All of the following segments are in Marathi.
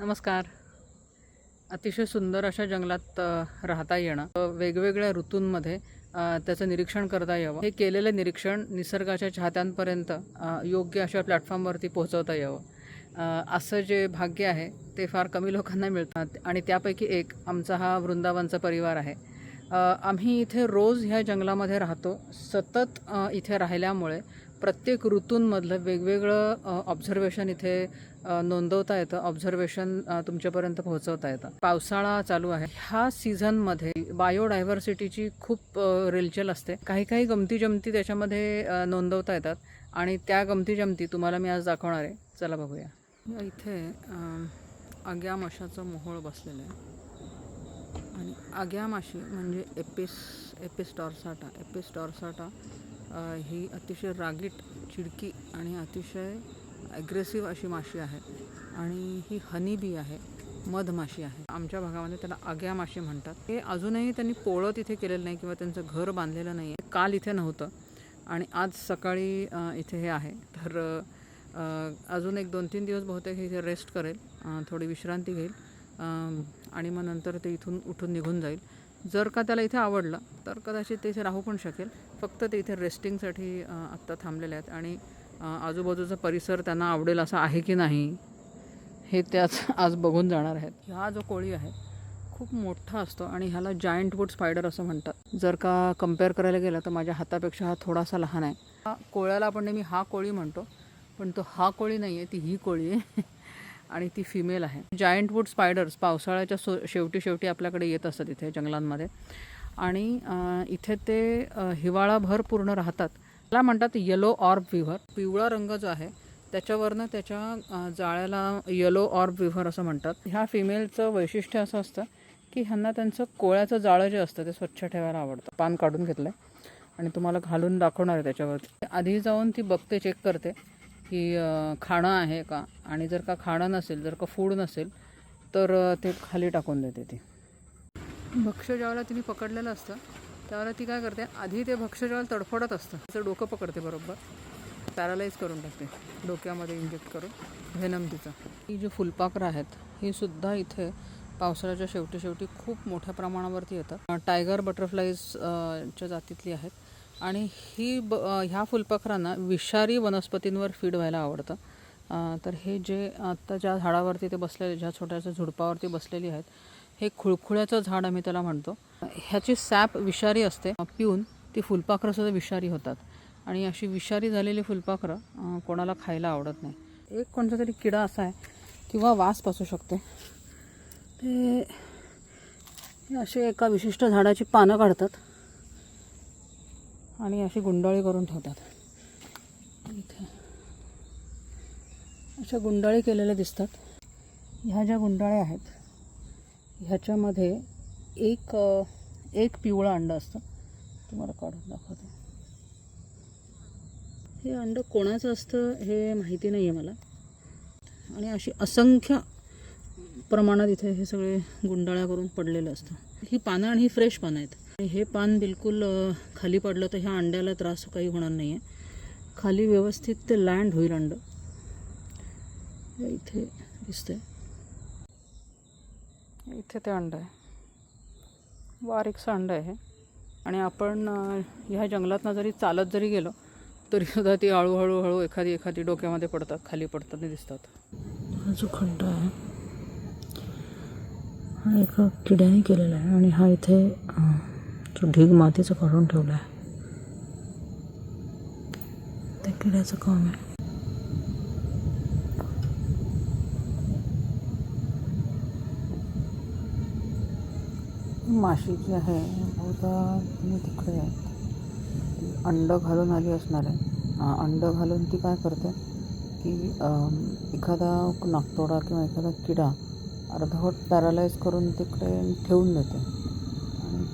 नमस्कार. अतिशय सुंदर अशा जंगलात राहता येणं. वेगवेगळ्या ऋतूंमध्ये त्याचं निरीक्षण करता यावं. हे केलेलं निरीक्षण निसर्गाच्या चाहत्यांपर्यंत योग्य अशा प्लॅटफॉर्मवरती पोहोचवता यावं. असं जे भाग्य आहे ते फार कमी लोकांना मिळतात आणि त्यापैकी एक आमचा हा वृंदावनचा परिवार आहे. आम्ही इथे रोज ह्या जंगलामध्ये राहतो. सतत इथे राहिल्यामुळे प्रत्येक ऋतूंमधलं वेगवेगळं ऑब्झर्वेशन इथे नोंदवता येतं. ऑब्झर्वेशन तुमच्यापर्यंत पोहोचवता येतं. पावसाळा चालू आहे. ह्या सीझनमध्ये बायोडायव्हर्सिटीची खूप अ, रेलचेल असते. काही काही गमती जमती त्याच्यामध्ये नोंदवता येतात. आणि त्या गमती जमती तुम्हाला मी आज दाखवणार आहे. चला बघूया. इथे अग्या आग्या माशाचं मोहोळ बसलेलं आहे. आणि आग्या माशी म्हणजे एपिस एपिस एपिस्टॉर्साटा. एपिस्टॉर्साटा अ, ही अतिशय रागीट चिडकी आणि अतिशय ॲग्रेसिव्ह अशी माशी आहे. आणि ही हनी बी आहे मधमाशी आहे. आमच्या भागामध्ये त्याला आग्या माशी म्हणतात. हे अजूनही त्यांनी पोळं तिथे केलेलं नाही किंवा त्यांचं घर बांधलेलं नाही आहे. काल इथे नव्हतं. आणि आज सकाळी इथे हे आहे. तर अजून एक दोन तीन दिवस बहुतेक हे इथे रेस्ट करेल. थोडी विश्रांती घेईल. आणि मग नंतर ते इथून उठून निघून जाईल. जर का त्याला इथे आवडलं तर कदाचित ते इथे राहू पण शकेल. फक्त ते इथे रेस्टिंगसाठी आत्ता थांबलेले आहेत. आणि आजूबाजूचा परिसर त्यांना आवडेल असा आहे की नाही हे त्याच आज बघून जाणार आहेत. हा जो कोळी आहे खूप मोठा असतो आणि ह्याला जायंट वूड स्पायडर असं म्हणतात. जर का कंपेअर करायला गेलं तर माझ्या हातापेक्षा हा थोडासा लहान आहे. हा कोळ्याला आपण नेहमी हा कोळी म्हणतो पण तो हा कोळी नाही आहे ती ही कोळी आहे. आणि ती फिमेल आहे. जायंट वूड स्पायडर्स पावसाळ्याच्या सो शेवटी शेवटी आपल्याकडे येत असतात इथे जंगलांमध्ये. आणि इथे ते हिवाळाभर पूर्ण राहतात. त्याला म्हणतात येलो ऑर्ब विव्हर पिवळा रंग जो आहे त्याच्यावरनं त्याच्या जाळ्याला येलो ऑर्ब विव्हर असं म्हणतात. ह्या फिमेलचं वैशिष्ट्य असं असतं की ह्यांना त्यांचं कोळ्याचं जाळं जे असतं ते स्वच्छ ठेवायला आवडतं. पान काढून घेतलं आहे आणि तुम्हाला घालून दाखवणार आहे त्याच्यावरती. आधी जाऊन ती बघते चेक करते. की खाणं आहे का? आणि जर का खाणं नसेल जर का फूड नसेल तर ते खाली टाकून देते ती. भक्ष्य ज्यावेळेला तिने पकडलेलं असतं. त्यावेळेला ती काय करते आधी ते भक्ष्य ज्यावेळेला तडफडत असतं. तिचं डोकं पकडते बरोबर. पॅरालाइज करून टाकते डोक्यामध्ये इंजेक्ट करून. व्हेनम तिचं. ही जी फुलपाखरं आहेत ही सुद्धा इथे पावसाळ्याच्या शेवटी शेवटी खूप मोठ्या प्रमाणावरती येतात. टायगर बटरफ्लाईज च्या जातीतली आहेत. आणि ही ब ह्या फुलपाखरांना विषारी वनस्पतींवर फीड व्हायला आवडतं. तर हे जे आत्ता ज्या झाडावरती ते बसलेले ज्या छोट्याशा झुडपावरती बसलेली आहेत हे खुळखुळ्याचं झाड आम्ही त्याला म्हणतो. ह्याची सॅप विषारी असते. पिऊन ती फुलपाखरंसुद्धा विषारी होतात. आणि अशी विषारी झालेली फुलपाखरं कोणाला खायला आवडत नाही. एक कोणता तरी किडा असा आहे किंवा वास पासू शकते. ते असे एका विशिष्ट झाडाची पानं काढतात. आणि अशी गुंडाळी करून ठेवतात. इथे. अशा गुंडाळी केलेल्या दिसतात. ह्या ज्या गुंडाळ्या आहेत ह्याच्यामध्ये एक एक पिवळं अंडं असतं. तुम्हाला काढून दाखवते. हे अंडं कोणाचं असतं हे माहिती नाही आहे मला. आणि अशी असंख्य प्रमाणात इथे हे सगळे गुंडाळ्या करून पडलेलं असतं. ही पानं आणि ही फ्रेश पानं आहेत. हे पान बिलकुल खाली पडलं तर ह्या अंड्याला त्रास काही होणार नाही आहे खाली व्यवस्थित ते लँड होईल अंड. हे इथे दिसतंय. इथे ते अंड आहे. बारीकचं अंड आहे हे. आणि आपण ह्या जंगलातनं जरी चालत जरी गेलो तरी सुद्धा ती हळूहळू हळू एखादी एखादी डोक्यामध्ये पडतात खाली पडताना दिसतात. हा जो खड्डा आहे हा एका किड्याने केलेला आहे. आणि हा इथे तो ढीग मातीचं काढून ठेवला आहे त्या किड्याचं काम आहे. माशी जी आहे बहुधा तुम्ही तिकडे ती अंडं घालून आली असणार आहे. अंडं घालून ती काय करते की एखादा नागतोडा किंवा एखादा किडा अर्धवट पॅरालाइज करून तिकडे ठेवून देते.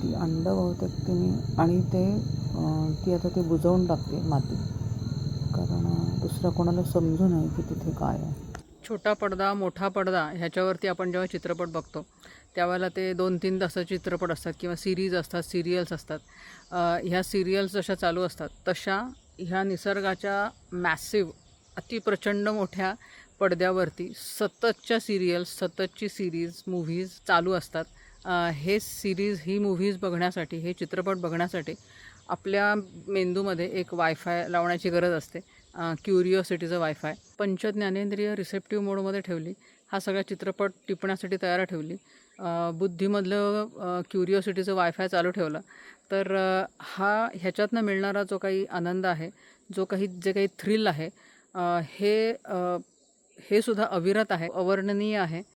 ती अंडं बहुतेक तिने आणि ते ती आता ती बुजवून टाकते माती. कारण दुसऱ्या कोणाला समजू नये की तिथे काय आहे. छोटा पडदा मोठा पडदा ह्याच्यावरती आपण जेव्हा चित्रपट बघतो त्यावेळेला ते दोन तीन तासाचे चित्रपट असतात किंवा सिरीज असतात सिरियल्स असतात. ह्या सिरियल्स जशा चालू असतात तशा ह्या निसर्गाच्या मॅसिव अतिप्रचंड मोठ्या पडद्यावरती सततच्या सिरियल्स सततची सिरीज मूव्हीज चालू असतात. हे सिरीज ही मूव्हीज बघण्यासाठी हे चित्रपट बघण्यासाठी आपल्या मेंदूमध्ये एक वायफाय लावण्याची गरज असते. क्युरिओसिटीचं वायफाय पंचज्ञानेंद्रिय रिसेप्टिव्ह मोडमध्ये ठेवली. हा सगळा चित्रपट टिपण्यासाठी तयार ठेवली. बुद्धीमधलं क्युरिओसिटीचं वायफाय चालू ठेवला. तर हा ह्याच्यातनं मिळणारा जो काही आनंद आहे जो काही जे काही थ्रिल आहे हे हे सुद्धा अविरत आहे अवर्णनीय आहे.